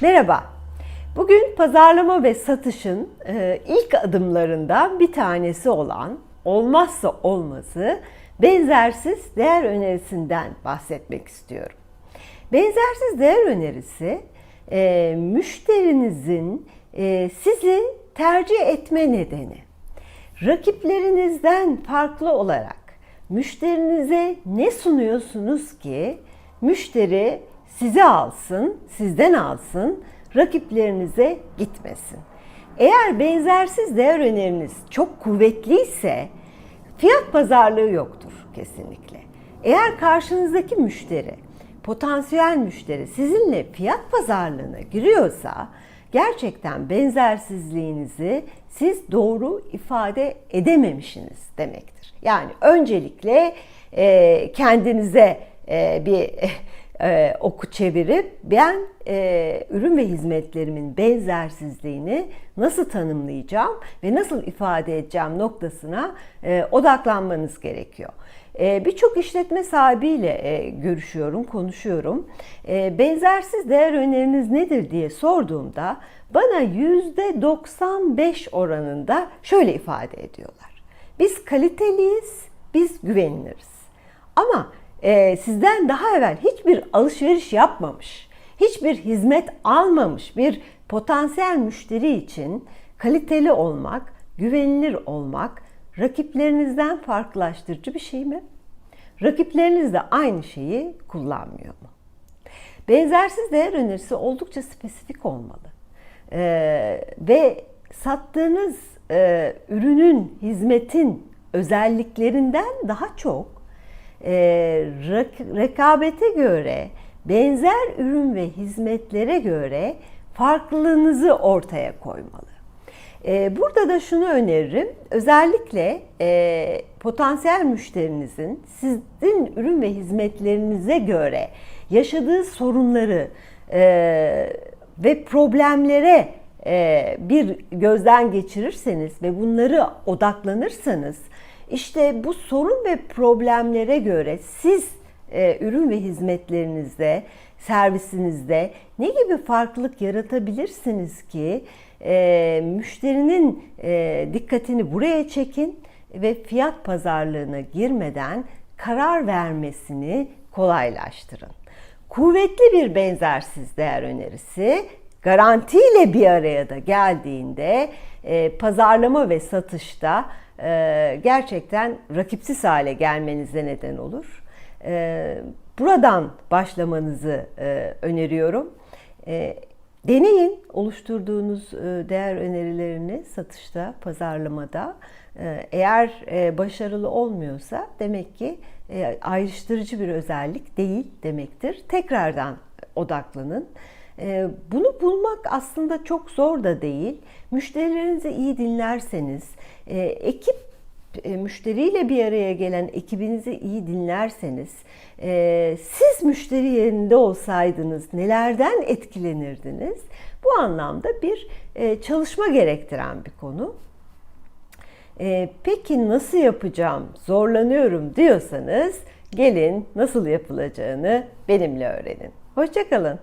Merhaba. Bugün pazarlama ve satışın e, ilk adımlarından bir tanesi olan olmazsa olmazı benzersiz değer önerisinden bahsetmek istiyorum. Benzersiz değer önerisi e, müşterinizin e, sizi tercih etme nedeni. Rakiplerinizden farklı olarak müşterinize ne sunuyorsunuz ki müşteri sizi alsın, sizden alsın, rakiplerinize gitmesin. Eğer benzersiz değer öneriniz çok kuvvetliyse fiyat pazarlığı yoktur kesinlikle. Eğer karşınızdaki müşteri, potansiyel müşteri sizinle fiyat pazarlığına giriyorsa gerçekten benzersizliğinizi siz doğru ifade edememişsiniz demektir. Yani öncelikle kendinize bir e, oku çevirip ben e, ürün ve hizmetlerimin benzersizliğini nasıl tanımlayacağım ve nasıl ifade edeceğim noktasına e, odaklanmanız gerekiyor. E, Birçok işletme sahibiyle e, görüşüyorum, konuşuyorum. E, benzersiz değer öneriniz nedir diye sorduğumda bana %95 oranında şöyle ifade ediyorlar. Biz kaliteliyiz, biz güveniliriz. Ama e, sizden daha evvel hiçbir alışveriş yapmamış, hiçbir hizmet almamış bir potansiyel müşteri için kaliteli olmak, güvenilir olmak rakiplerinizden farklılaştırıcı bir şey mi? Rakipleriniz de aynı şeyi kullanmıyor mu? Benzersiz değer önerisi oldukça spesifik olmalı. Ee, ve sattığınız e, ürünün, hizmetin özelliklerinden daha çok e, rekabete göre, benzer ürün ve hizmetlere göre farklılığınızı ortaya koymalı. E, Burada da şunu öneririm. Özellikle e, potansiyel müşterinizin sizin ürün ve hizmetlerinize göre yaşadığı sorunları e, ve problemlere e, bir gözden geçirirseniz ve bunları odaklanırsanız işte bu sorun ve problemlere göre siz e, ürün ve hizmetlerinizde, servisinizde ne gibi farklılık yaratabilirsiniz ki e, müşterinin e, dikkatini buraya çekin ve fiyat pazarlığına girmeden karar vermesini kolaylaştırın. Kuvvetli bir benzersiz değer önerisi garantiyle bir araya da geldiğinde e, pazarlama ve satışta e, gerçekten rakipsiz hale gelmenize neden olur. E, buradan başlamanızı e, öneriyorum. E, deneyin oluşturduğunuz e, değer önerilerini satışta, pazarlamada. E, eğer e, başarılı olmuyorsa demek ki e, ayrıştırıcı bir özellik değil demektir. Tekrardan odaklanın. E, Bunu bulmak aslında çok zor da değil. Müşterilerinizi iyi dinlerseniz, e, ekip e, müşteriyle bir araya gelen ekibinizi iyi dinlerseniz, e, siz müşteri yerinde olsaydınız nelerden etkilenirdiniz? Bu anlamda bir çalışma gerektiren bir konu. Peki nasıl yapacağım, zorlanıyorum diyorsanız gelin nasıl yapılacağını benimle öğrenin. Hoşçakalın.